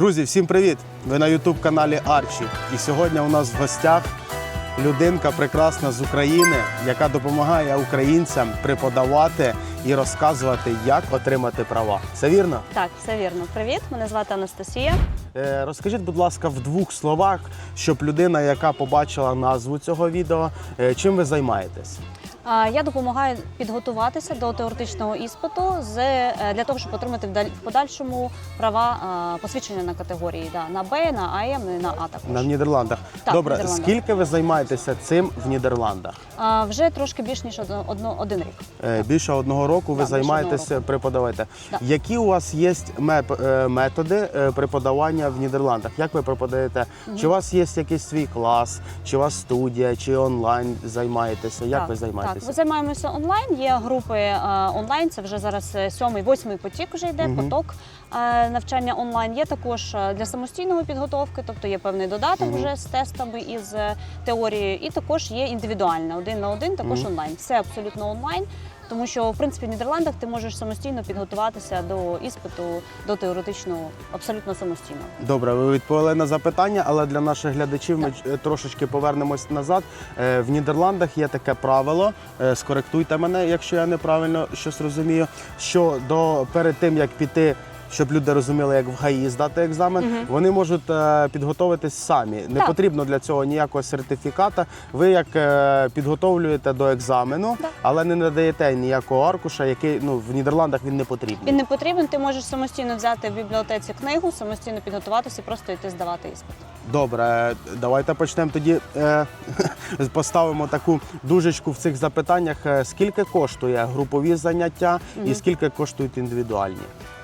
Друзі, всім привіт! Ви на Ютуб каналі Арчі. І сьогодні у нас в гостях людинка прекрасна з України, яка допомагає українцям преподавати і розказувати, як отримати права. Це вірно? Так, все вірно. Привіт, мене звати Анастасія. Е, Розкажіть, будь ласка, в двох словах, щоб людина, яка побачила назву цього відео, е, чим ви займаєтесь? Я допомагаю підготуватися до теоретичного іспиту з е, для того, щоб отримати в подальшому права посвідчення на категорії да, на Б, на АМ і на А також. На Нідерландах. Так, Добре, в Нідерландах. скільки ви займаєтеся цим в Нідерландах? А, вже трошки більш ніж одно, одно- один рік. Е, Більше одного року ви Да, займаєтеся преподаваєте. Да. Які у вас є е, методи е, преподавання в Нідерландах? Як ви преподаєте? Чи у вас є якийсь свій клас, чи у вас студія, чи онлайн займаєтеся? Як так, ви займаєтеся? Так, ми займаємося онлайн. Є групи е, онлайн. Це вже зараз е, сьомий, восьмий потік вже йде, угу. поток е, навчання онлайн. Є також для самостійної підготовки, тобто є певний додаток угу. вже з тестами і з теорією. І також є індивідуальна, один на один, також угу. онлайн. Все абсолютно онлайн. Тому що в принципі в Нідерландах ти можеш самостійно підготуватися до іспиту, до теоретичного абсолютно самостійно. Добре, ви відповіли на запитання, але для наших глядачів ми е, трошечки повернемось назад. Е, В Нідерландах є таке правило. е, Скоректуйте мене, якщо я неправильно щось розумію. Що до перед тим як піти. Щоб люди розуміли, як в ГАІ здати екзамен, Мгм. вони можуть е, підготуватись самі. Не Так. потрібно для цього ніякого сертифіката. Ви як е, підготовлюєте до екзамену, Так. але не надаєте ніякого аркуша, який ну в Нідерландах він не потрібен. Він не потрібен. Ти можеш самостійно взяти в бібліотеці книгу, самостійно підготуватися і просто йти здавати іспит. Добре, давайте почнемо тоді. Е, поставимо таку дужечку в цих запитаннях. Е, Скільки коштує групові заняття і скільки коштують індивідуальні?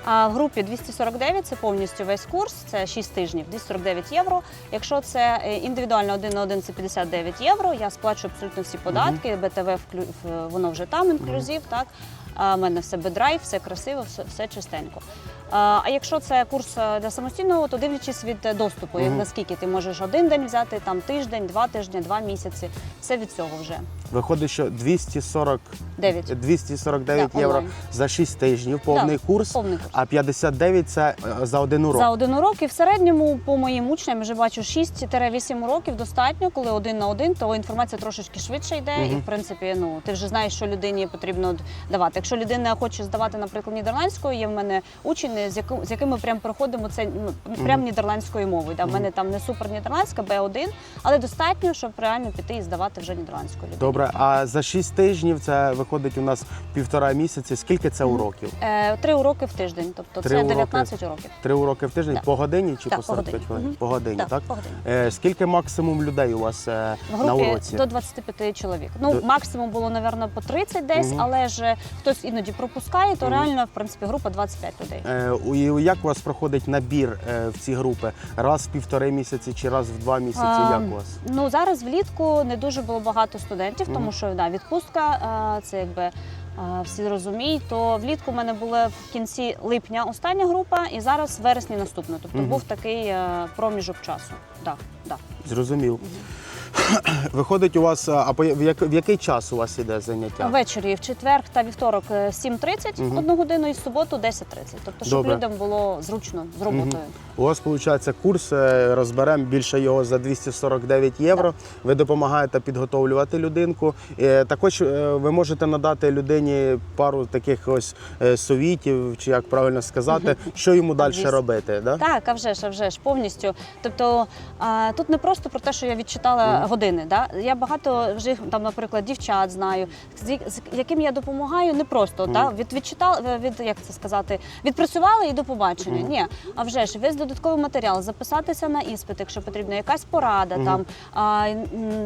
А в групі 249 це повністю весь курс, це 6 тижнів, 249 євро. Якщо це е, індивідуально один на один, це 59 євро. Я сплачу абсолютно всі податки, БТВ воно вже там інклюзив. Так в мене все бедрайв, все красиво, все, все чистенько. А якщо це курс е, для самостійного, то дивлячись від е, доступу, як наскільки ти можеш один день взяти, там тиждень, два тижні, два місяці. Все від цього вже Виходить, що 240, 9. 249 Да, євро онлайн. за 6 тижнів, повний курс, Повний курс. а 59 це е, за один урок. За один урок і в середньому по моїм учням я вже бачу 6-8 уроків достатньо, коли один на один, то інформація трошечки швидше йде. І в принципі, ну ти вже знаєш, що людині потрібно давати. Якщо людина хоче здавати, наприклад, нідерландською, є в мене учні, з яким з якими прям проходимо це ну, прям нідерландською мовою. Да, в мене там не супер нідерландська, Б1, але достатньо, щоб реально піти і здавати вже нідерландською людиною. Добре, а за 6 тижнів це виходить у нас півтора місяці. Скільки це уроків? Е, Три уроки в тиждень, тобто Три це уроки. 19 уроків. Три уроки в тиждень Так. по годині чи Так, по по 45 годині. хвилин? Мгм. По годині, так? по годині. Е, скільки максимум людей у вас е, В на групі уроці? до 25 чоловік. Ну, До- максимум було, напевно, по 30 десь, Мгм. але ж хтось іноді пропускає, то реально, в принципі, група 25 людей. Е, і як у вас проходить набір е, в ці групи? Раз в півтори місяці чи раз в два місяці? А, як у вас? Ну, зараз влітку не дуже було багато студентів, тому що да, відпустка це якби. Всі розуміють, то влітку в мене була в кінці липня остання група, і зараз в вересні наступна. Тобто Мгм. був такий е, проміжок часу. Да, да. Зрозумів. Виходить у вас, а по в, як, в який час у вас іде заняття? Ввечері в четвер та вівторок е, 7.30 Мгм. одну годину і в суботу 10.30. Тобто, щоб Добре. людям було зручно з роботою. У вас виходить курс, е, розберемо більше його за 249 євро. Ви допомагаєте підготовлювати людинку. Е, Також е, ви можете надати людині пару таких ось е, совітів, чи як правильно сказати, що йому далі робити. Да? Так, а вже ж, а вже ж повністю. Тобто а, тут не просто про те, що я відчитала. Години. Да? Я багато вже там, наприклад, дівчат знаю, з, яким я допомагаю, не просто Мгм. да? від відчитала, від як це сказати, відпрацювали і до побачення. Мгм. Ні, а вже ж весь додатковий матеріал, записатися на іспит, якщо потрібна якась порада. Мгм. Там а,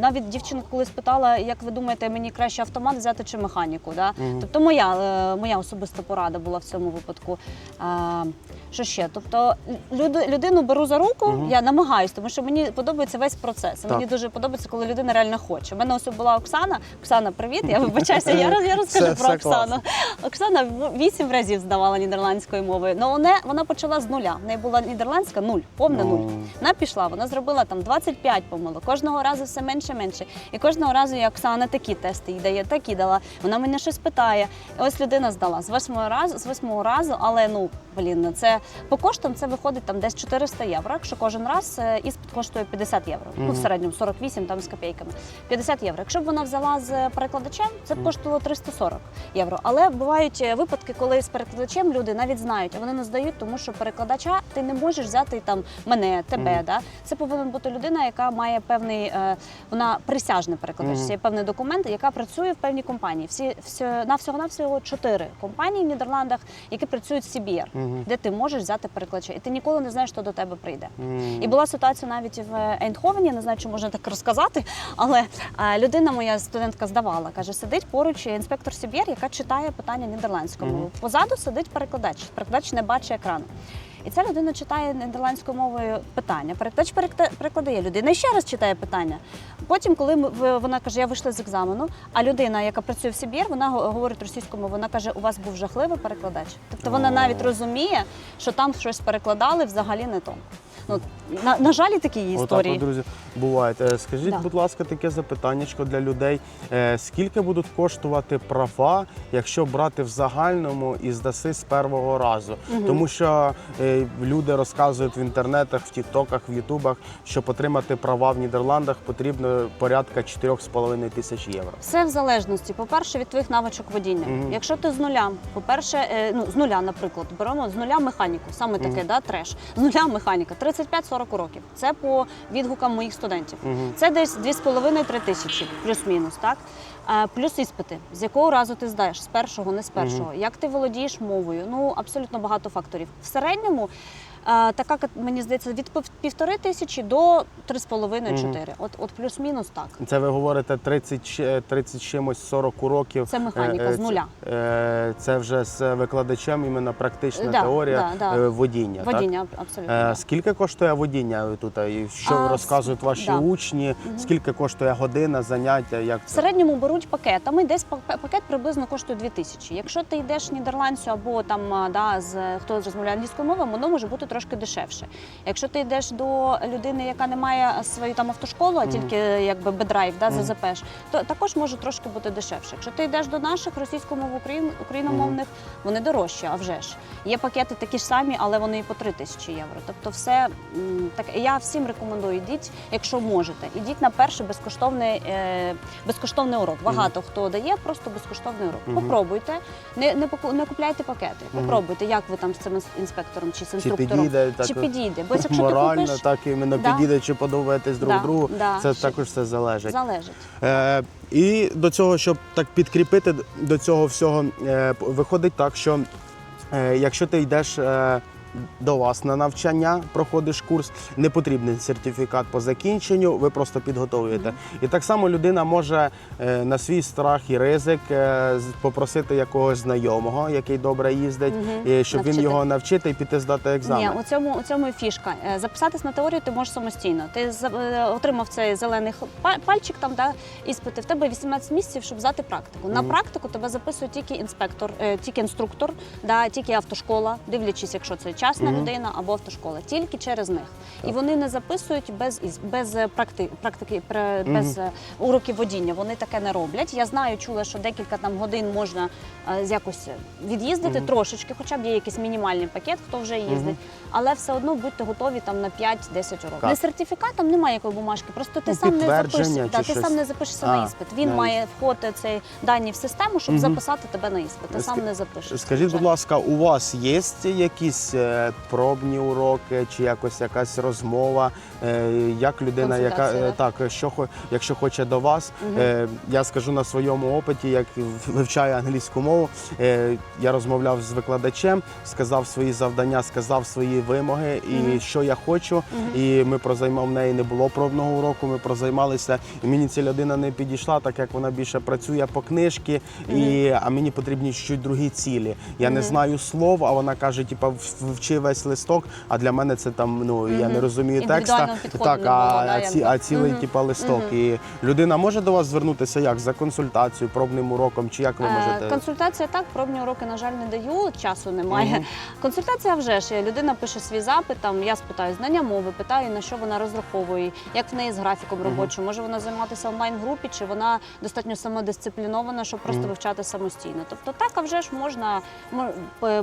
навіть дівчинка колись питала, як ви думаєте, мені краще автомат взяти чи механіку? Да? Мгм. Тобто моя, е, моя особиста порада була в цьому випадку. А, що ще? Тобто люд- людину беру за руку, Мгм. я намагаюсь, тому що мені подобається весь процес. Так. Мені дуже подобається подобається, коли людина реально хоче. У мене ось була Оксана. Оксана, привіт. Я вибачаюся. Я, роз- я розкажу Все- про все Оксану. Оксана вісім разів здавала нідерландською мовою. Ну вона, вона почала з нуля. В неї була нідерландська нуль, повна нуль. Ну. Вона пішла, вона зробила там 25 помилок. Кожного разу все менше менше. І кожного разу я Оксана такі тести їй дає, такі дала. Вона мене щось питає. І ось людина здала з восьмого разу, з восьмого разу, але ну блін, ну, це по коштам це виходить там десь 400 євро. Якщо кожен раз е, іспит коштує 50 євро. Ну в середньому 48 там з копійками. 50 євро. Якщо б вона взяла з перекладачем, це б коштувало 340 євро. Але бувають е, випадки, коли з перекладачем люди навіть знають, а вони не здають, тому що перекладача ти не можеш взяти там мене, тебе. Да? Це повинна бути людина, яка має певний, е, вона присяжний перекладач, це є певний документ, яка працює в певній компанії. Всі всі на всього навсього чотири компанії в Нідерландах, які працюють з CBR, де ти можеш взяти перекладача, і ти ніколи не знаєш, хто до тебе прийде. І була ситуація навіть в Ейнховені, не знаю, чи можна так розказати, але е, людина, моя студентка, здавала, каже, сидить поруч інспектор Сіб'єр, яка читає питання нідерландською мовою. Позаду сидить перекладач. Перекладач не бачить екрану. І ця людина читає нідерландською мовою питання. Перекладач перекладає людина і ще раз читає питання. Потім, коли вона каже, я вийшла з екзамену, а людина, яка працює в Сіб'єр, вона говорить російською мовою, вона каже, у вас був жахливий перекладач. Тобто вона навіть розуміє, що там щось перекладали взагалі не то. Ну, на, на жаль, такі є Отак, от, друзі, бувають. Е, Скажіть, Да. будь ласка, таке запитання для людей. Е, Скільки будуть коштувати права, якщо брати в загальному і здаси з першого разу? Тому що е, люди розказують в інтернетах, в тіктоках, в ютубах, щоб отримати права в Нідерландах потрібно порядка 4,5 тисяч євро. Все в залежності, по-перше, від твоїх навичок водіння. Мгм. Якщо ти з нуля, по-перше, е, ну з нуля, наприклад, беремо з нуля механіку, саме таке, да, треш. З нуля механіка, 35-40 років. Це по відгукам моїх студентів. Угу. Це десь 2,5-3 тисячі, плюс-мінус, так? Е, Плюс іспити, з якого разу ти здаєш, з першого, не з першого, як ти володієш мовою. Ну абсолютно багато факторів. В середньому така мені здається від пів- півтори тисячі до 3,5-4. От, от плюс-мінус так. Це ви говорите 30, ще- 30 чимось 40 уроків. Це механіка Е, з нуля. Це, е, це вже з викладачем, іменно практична Да, теорія да, да. е, водіння. так? Водіння абсолютно. Е, да. Скільки коштує водіння тут? І що А, розказують ваші да. учні? Скільки коштує година, заняття? Як В середньому беруть пакетами, десь пак- пакет приблизно коштує 2 тисячі. Якщо ти йдеш нідерландцю або там да, з хто розмовляє англійською мовою, воно може бути трошки дешевше. Якщо ти йдеш до людини, яка не має свою там автошколу, а тільки якби бедрайв, да, ЗЗПш, то також може трошки бути дешевше. Якщо ти йдеш до наших російськомов україн, україномовних, вони дорожчі, а вже ж. Є пакети такі ж самі, але вони і по 3 тисячі євро. Тобто, все так. Я всім рекомендую, йдіть, якщо можете. Ідіть на перший безкоштовний, е, безкоштовний урок. Багато хто дає просто безкоштовний урок. Попробуйте, не, не, не купляйте пакети. Попробуйте, як ви там з цим інспектором чи з інструктором. Підійде так Чи підійде? Бо якщо морально, ти купиш, так іменно Да. підійде, чи подобаєтесь друг Да, другу? да, Це ще- також все залежить. залежить. Е, і до цього, щоб так підкріпити до цього всього, е, виходить так, що е, якщо ти йдеш е, до вас на навчання, проходиш курс, не потрібний сертифікат по закінченню, ви просто підготовуєте. І так само людина може е, на свій страх і ризик е, попросити якогось знайомого, який добре їздить, і щоб він його навчити і піти здати екзамен. Ні, у цьому у цьому і фішка. Е, Записатись на теорію ти можеш самостійно. Ти отримав цей зелений пальчик там, да, іспити. В тебе 18 місяців, щоб взяти практику. На практику тебе записує тільки інспектор, тільки інструктор, да, тільки автошкола, дивлячись, якщо це частна людина або автошкола, тільки через них. І вони не записують без без е, практи, практики, без е, уроків водіння. Вони таке не роблять. Я знаю, чула, що декілька там годин можна е, якось від'їздити трошечки, хоча б є якийсь мінімальний пакет, хто вже їздить. Але все одно будьте готові там на 5-10 років. Так. Не сертифікатом немає якої бумажки, просто ти Ну, сам не підтвердження запишеш. чи ти сам не запишешся на іспит. Він має входити цей дані в систему, щоб записати тебе на іспит. Ти сам не запишеш. Скажіть, будь ласка, у вас є якісь пробні уроки чи якось якась розмова? е, Як людина, яка е, так, що якщо хоче до вас, е, я скажу на своєму опиті, як вивчаю англійську мову. Я розмовляв з викладачем, сказав свої завдання, сказав свої вимоги і що я хочу. І ми прозаймав в неї не було пробного уроку. Ми прозаймалися, і мені ця людина не підійшла, так як вона більше працює по книжки, і а мені потрібні чуть другі цілі. Я не знаю слов, а вона каже: типа, в- вчи весь листок, а для мене це там, ну я не розумію текста. Так, а, а, ці, а цілий типа листок. І людина може до вас звернутися як за консультацією, пробним уроком, чи як ви Е, можете? Консультація так, пробні уроки, на жаль, не даю, часу немає. Консультація вже ж людина пише свій запит. Там я спитаю знання мови, питаю на що вона розраховує, як в неї з графіком робочим. Може вона займатися онлайн групі, чи вона достатньо самодисциплінована, щоб просто вивчати самостійно. Тобто так, а вже ж можна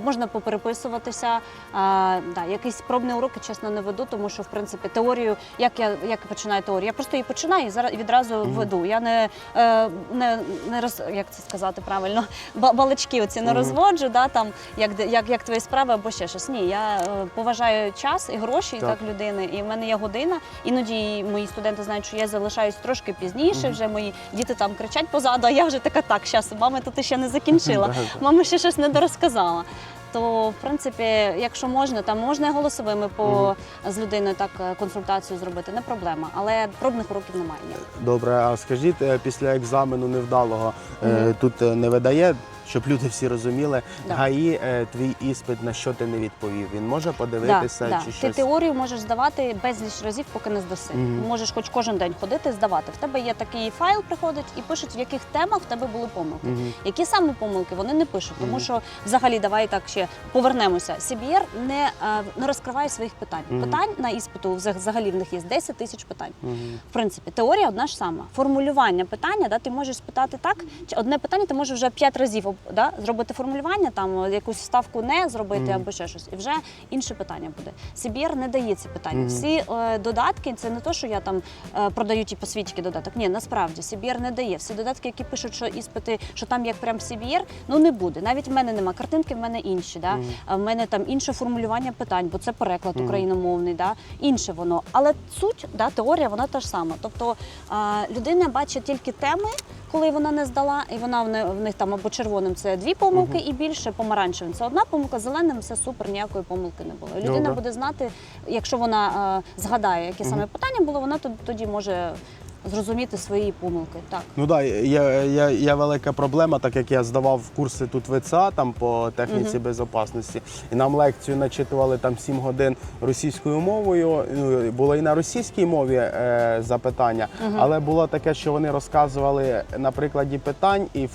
можна попереписуватися. А, да, якісь пробні уроки, чесно, не веду, тому що в принципі теорію, як я як я починаю теорію, я просто її починаю і зараз відразу веду. Я не, е, не, не роз, як це сказати правильно, ба- балачки оці не Мгм. розводжу, да, там, як, як, як твої справи або ще щось. Ні, я е, поважаю час і гроші Так. так. людини. І в мене є година. Іноді мої студенти знають, що я залишаюсь трошки пізніше. Мгм. Вже мої діти там кричать позаду, а я вже така так, щас, мама тут ще не закінчила. Мама ще щось не дорозказала. То, в принципі, якщо можна, там можна голосовими по з людиною так е, консультацію зробити, не проблема. Але пробних уроків немає. ні. Добре, а скажіть, е, після екзамену невдалого е, тут е, не видає, щоб люди всі розуміли, Да. ГАІ е, твій іспит на що ти не відповів. Він може подивитися да, да. чи Ти щось? теорію можеш здавати безліч разів, поки не здаси. Мгм. Можеш хоч кожен день ходити, здавати. В тебе є такий файл, приходить і пишуть, в яких темах в тебе були помилки. Мгм. Які саме помилки вони не пишуть, тому Мгм. що взагалі давай так ще повернемося. CBR не, е, не розкриває своїх питань. Мгм. Питань на іспиту взаг- взагалі в них є 10 тисяч питань. Мгм. В принципі, теорія одна ж сама. Формулювання питання, да, ти можеш спитати так, чи одне питання ти можеш вже п'ять разів да, зробити формулювання, там е, якусь вставку не зробити Мгм. або ще щось, і вже інше питання буде. CBR не дає ці питання. Мгм. Всі е, додатки, це не то, що я там е, продаю свій тільки додаток. Ні, насправді CBR не дає. Всі додатки, які пишуть, що іспити, що там як прям CBR, ну не буде. Навіть в мене нема картинки, в мене інші. Да? А в мене там інше формулювання питань, бо це переклад Мгм. україномовний, да? інше воно. Але суть, да, теорія, вона та ж сама. Тобто а, людина бачить тільки теми, коли вона не здала, і вона в, них там або червоним це дві помилки, і більше помаранчевим це одна помилка, зеленим це супер, ніякої помилки не було. І Людина Добре. буде знати, якщо вона е, згадає, яке саме питання було, вона тод- тоді може зрозуміти свої помилки. Так. Ну так, є, є, є велика проблема, так як я здавав курси тут ВЦА там по техніці Мгм. безопасності, і нам лекцію начитували там 7 годин російською мовою. Ну, було і на російській мові е, запитання, але було таке, що вони розказували на прикладі питань і е,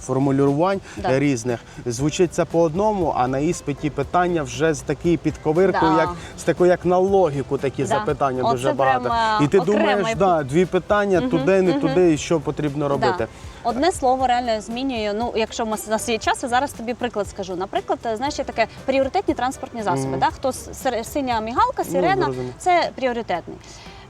формулювань Да. різних. Звучить це по одному, а на іспиті питання вже з такою підковиркою, Да. як з такою, як на логіку, такі Да. запитання Оце дуже багато. І ти думаєш, да, дві питання Мгм, туди, не мгм. туди, і що потрібно робити. Да. Одне слово реально змінює. Ну, якщо у нас є час, я зараз тобі приклад скажу. Наприклад, е, знаєш, є таке пріоритетні транспортні засоби. Мгм. Да? Хто с- синя мігалка, сирена зрозумів. це пріоритетний.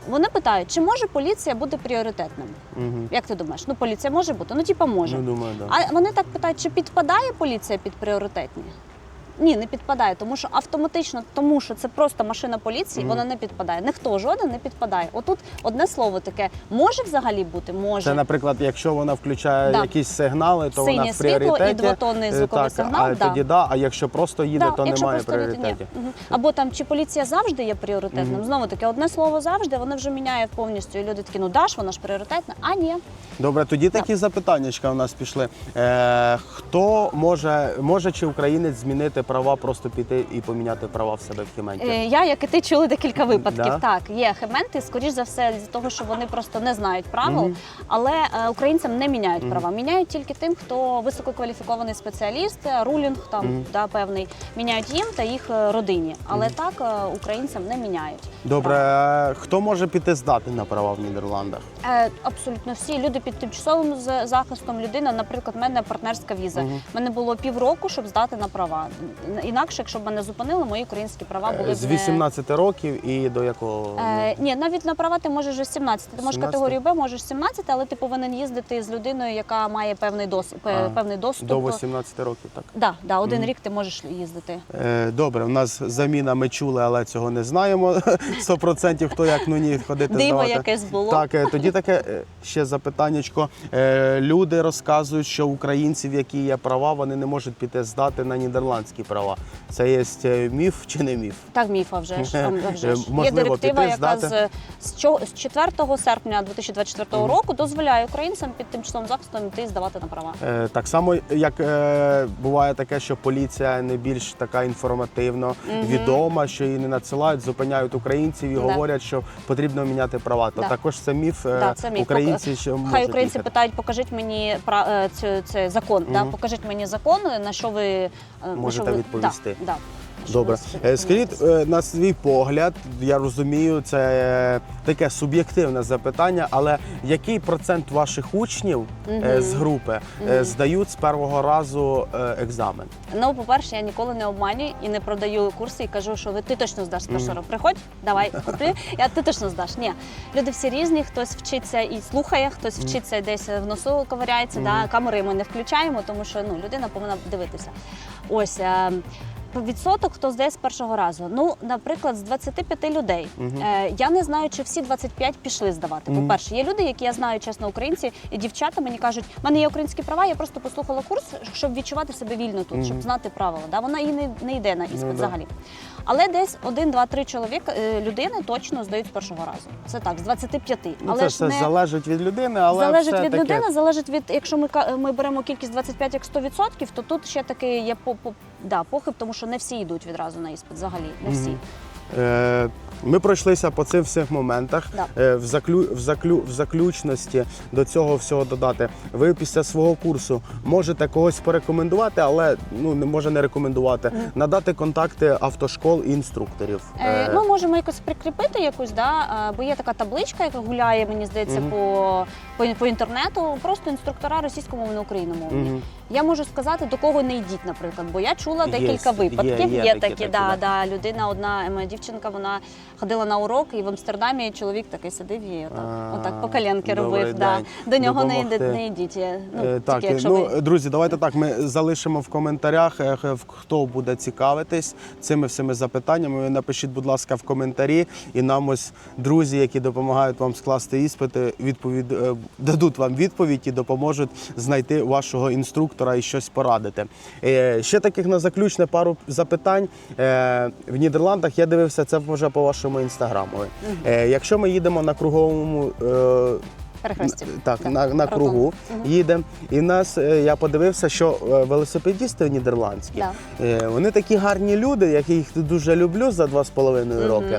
Вони питають, чи може поліція бути пріоритетним? Угу. Як ти думаєш? Ну, поліція може бути? Ну, типа може. Ну, думаю, да. А вони так питають, чи підпадає поліція під пріоритетні? Ні, не підпадає, тому що автоматично, тому що це просто машина поліції, Мгм. вона не підпадає. Ніхто жоден не підпадає. Отут одне слово таке може взагалі бути, може. Це, наприклад, якщо вона включає Да. якісь сигнали, то вона Синє в світло і двотонний Е, звуковий так, сигнал, А да. тоді да, а якщо просто їде, Да, то якщо немає пріоритетів. Мгм. Або там чи поліція завжди є пріоритетним. Мгм. Знову таки, одне слово завжди, воно вже міняє повністю. І люди такі, ну даш, вона ж пріоритетна. А ні. Добре, тоді такі запитаннячка у нас пішли. Е, хто може, може чи українець змінити права, просто піти і поміняти права в себе в Хіменті? Е, Я, як і ти, чули декілька випадків. Да? Так, є хементи, скоріш за все, з того, що вони просто не знають правил, Мгм. але е, українцям не міняють Мгм. права. Міняють тільки тим, хто висококваліфікований спеціаліст, е, рулінг там Мгм. да, певний. Міняють їм та їх е, родині. Але так е, українцям не міняють. Добре, е, хто може піти здати на права в Нідерландах? Е, Абсолютно всі люди під тимчасовим з- захистом людина. Наприклад, в мене партнерська віза. Мгм. У мене було півроку, щоб здати на права. Інакше, якщо б мене зупинили, мої українські права були Е, б З не- 18 років і до якого? Е, ні, навіть на права ти можеш вже з 17. Ти можеш 17? категорію Б, можеш 17, але ти повинен їздити з людиною, яка має певний дос, А, певний доступ. До 18 років, так. Да, да, один рік ти можеш їздити. Е, Добре, у нас заміна ми чули, але цього не знаємо. 100% хто як ну ні ходити Диво здавати. якесь було. Так, е, тоді таке е, ще запитаннячко. Е, Люди розказують, що українців, які є права, вони не можуть піти здати на нідерландські права. Це є міф чи не міф? Так, міфа вже ж. вже ж. Є директива, піти, яка здати. з, з, чо- з 4 серпня 2024 року дозволяє українцям під тимчасовим захистом йти здавати на права. Так само, як буває таке, що поліція не більш така інформативно відома, що її не надсилають, зупиняють українців і Да. говорять, що потрібно міняти права. То Да. також це міф. е, Да, це міф. Українці що Хай можуть українці їхати. питають, покажіть мені пра- е, цю, це закон. Да? Покажіть мені закон, на що ви можете на що ви... відповісти. Да, да. Добре, Е, скажіть е, на свій погляд, я розумію, це е, таке суб'єктивне запитання, але який процент ваших учнів з групи здають з першого разу екзамен? Ну, по-перше, я ніколи не обманюю і не продаю курси і кажу, що ви ти точно здаш з першого року. Приходь, давай, купи, я ти точно здаш. Ні, люди всі різні, хтось вчиться і слухає, хтось вчиться і десь в носу ковиряється. Да? Камери ми не включаємо, тому що ну, людина повинна дивитися. Ось. Відсоток, хто здає з першого разу. Ну, наприклад, з 25 людей. Е, я не знаю, чи всі 25 пішли здавати. По-перше, є люди, які я знаю, чесно, українці і дівчата мені кажуть, в мене є українські права, я просто послухала курс, щоб відчувати себе вільно тут, щоб знати правила. Да? Вона і не, не йде на іспит Ну, да. взагалі. Але десь один, два, три чоловіка е, людини точно здають з першого разу. Це так, з 25. Ну, але це ж не залежить від людини, але залежить все від таке... людини, залежить від, якщо ми ми беремо кількість 25 як 100%, то тут ще такий є по, по да, похиб, тому що не всі йдуть відразу на іспит, взагалі, не всі. Е, Ми пройшлися по цих всіх моментах. Да. Е, В, заклю, в, заклю, в заключності до цього всього додати. Ви після свого курсу можете когось порекомендувати, але ну не може не рекомендувати. Надати контакти автошкол і інструкторів. Е, Ми можемо якось прикріпити якусь, да? е, бо є така табличка, яка гуляє, мені здається, по, по, по інтернету. Просто інструктора російськомовно україномовні. Мгм. Я можу сказати, до кого не йдіть, наприклад, бо я чула Є, декілька є, випадків. є Є, такі, такі, да, да. да. людина, одна моя дівчинка, вона ходила на урок, і в Амстердамі чоловік такий сидив і отак, А, отак по коленки добрий робив. Да. день. До нього не, Допомогти. йди- не йдіть. Я- Ну, Е, Так, тільки, якщо ну ви... друзі, давайте так. Ми залишимо в коментарях, е, х- хто буде цікавитись цими всіми запитаннями. Напишіть, будь ласка, в коментарі, і нам ось друзі, які допомагають вам скласти іспити, відповідь е, дадуть вам відповідь і допоможуть знайти вашого інструктора і щось порадити. Е, Ще таких на заключне пару запитань. Е, В Нідерландах я дивився це вже по вашому інстаграму. Е, Якщо ми їдемо на круговому. Перехрестя. так, Да. на, на кругу їдемо. І нас е, я подивився, що е, велосипедісти нідерландські, Да. е, вони такі гарні люди, я їх дуже люблю за два з половиною роки.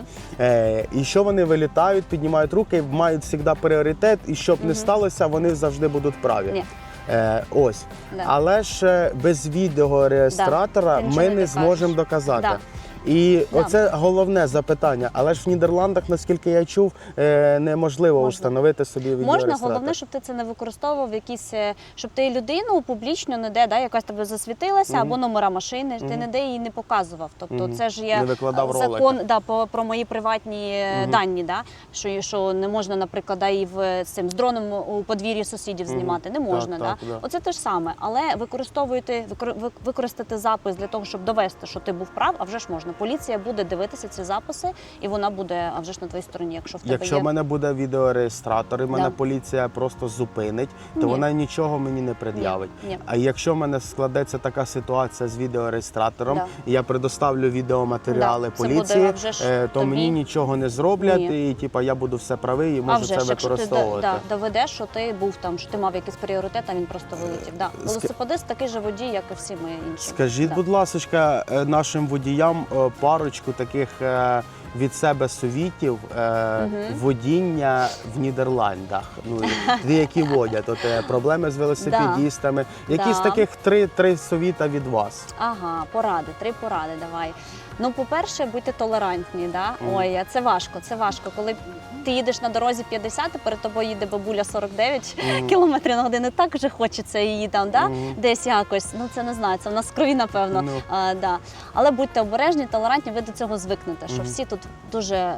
І що вони вилітають, піднімають руки, мають завжди пріоритет, і щоб не сталося, вони завжди будуть праві. Ні. Е, ось. Да. Але ж без відеореєстратора Да, ми не не зможемо доказати. Да. І Да. оце головне запитання. Але ж в Нідерландах, наскільки я чув, е, неможливо Можна. встановити собі Можна, відеореєстратор. головне, щоб ти це не використовував якісь, е, щоб ти людину публічно не де, да, якась тебе засвітилася, або номера машини, ти не де її не показував. Тобто це ж є викладав е, закон да, по, про мої приватні е, дані, да, що, що не можна, наприклад, да, і в, з цим з дроном у подвір'ї сусідів знімати. Не можна. так, да. да. Оце те ж саме. Але використовуєте, викор- використати запис для того, щоб довести, що ти був прав, а вже ж можна. Поліція буде дивитися ці записи, і вона буде а вже ж на твоїй стороні, якщо в тебе Якщо є. в мене буде відеореєстратор, і мене Да. поліція просто зупинить, то Ні. вона нічого мені не пред'явить. А якщо в мене складеться така ситуація з відеореєстратором, Да. і я предоставлю відеоматеріали Да, це буде, вже ж е, то тобі- мені нічого не зроблять, Ні. і типа я буду все правий і А можу вже це ж, якщо ти використовувати. да, доведеш, що ти був там, що ти мав якийсь пріоритет, а він просто вилетів. Да. Велосипедист такий же водій, як і всі ми інші. Скажіть, да. будь ласка, е, нашим водіям е, парочку таких е, від себе совітів е, водіння в Нідерландах. Ну ті, які водять, от е, проблеми з велосипедістами. Якісь таких три, три совіта від вас. Ага, поради, три поради давай. Ну, по-перше, будьте толерантні. Да? Ой, це важко, це важко. Коли ти їдеш на дорозі 50, а перед тобою їде бабуля 49 кілометрів на годину, так вже хочеться її там, да? десь якось. Ну це не знаю, це в нас крові, напевно. Ну. А, да. Але будьте обережні, толерантні, ви до цього звикнете, що всі тут дуже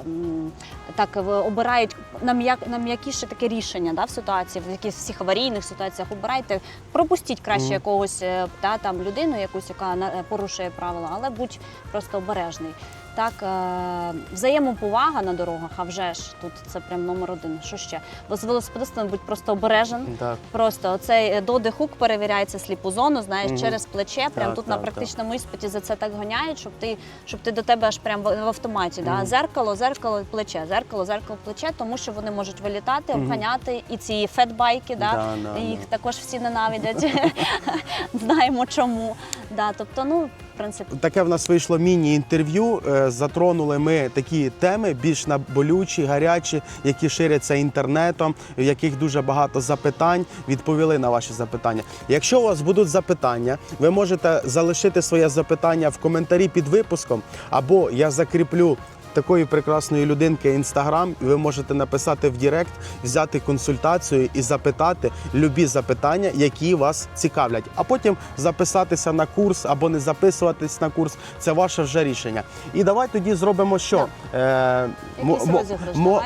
так обирають на м'як на м'якіше таке рішення да, в ситуації, в якихось всіх аварійних ситуаціях обирайте, пропустіть краще якогось е, та, там людину, якусь, яка е, порушує правила, але будь просто обережний. Так, е, взаємоповага на дорогах, а вже ж тут це прям номер один. Що ще? Бо з велосипедистами будь просто обережен. Так. Просто оцей е, доди хук перевіряється сліпу зону, знаєш, Мгм. через плече. Прям Так, тут на так, практичному іспиті за це так гоняють, щоб ти, щоб ти до тебе аж прям в, автоматі. Да? Зеркало, зеркало, плече, зеркало, зеркало, плече, тому що вони можуть вилітати, обганяти. І ці фетбайки, да? Да, да, їх да. також всі ненавидять. Знаємо чому. Да, тобто, ну, принципі, Таке в нас вийшло міні-інтерв'ю. Е, Затронули ми такі теми більш наболючі, гарячі, які ширяться інтернетом, в яких дуже багато запитань. Відповіли на ваші запитання. Якщо у вас будуть запитання, ви можете залишити своє запитання в коментарі під випуском, або я закріплю. Такої прекрасної людинки інстаграм, і ви можете написати в Директ, взяти консультацію і запитати любі запитання, які вас цікавлять, а потім записатися на курс або не записуватись на курс. Це ваше вже рішення. І давай тоді зробимо що? Е,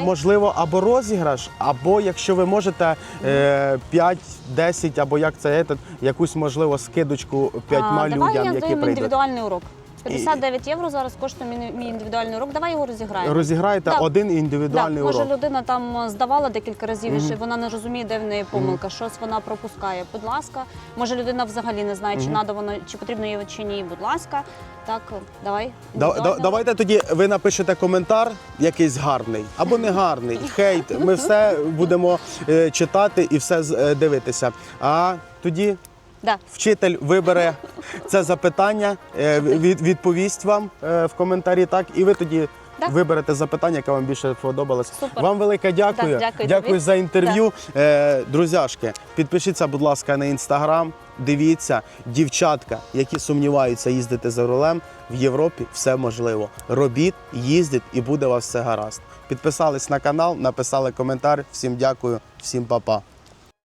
можливо, або розіграш, або якщо ви можете е, 5, 10, або як це етат, якусь можливо скидочку п'ятьма людям, які прийдуть. індивідуальний урок. 59 євро зараз коштує мій, мій індивідуальний урок. Давай його розіграємо. Розіграєте Так. один індивідуальний Да, може людина там здавала декілька разів, і ще вона не розуміє, де в неї помилка, щось вона пропускає. Будь ласка, може людина взагалі не знає, чи надо воно, чи потрібно її чи ні. Будь ласка, так давай. Да, да, давайте тоді ви напишете коментар, якийсь гарний або не гарний, хейт. Ми все будемо е, читати і все з- е, дивитися. А тоді Да. вчитель вибере це запитання, е, від, відповість вам е, в коментарі. Так, і ви тоді. Да. Виберете запитання, яке вам більше сподобалось. Супер. Вам велике дякую. Да, дякую тобі. за інтерв'ю. Е, друзяшки, підпишіться, будь ласка, на інстаграм. Дивіться, дівчатка, які сумніваються їздити за рулем в Європі, все можливо. Робіть, їздіть і буде у вас все гаразд. Підписались на канал, написали коментар. Всім дякую, всім па-па.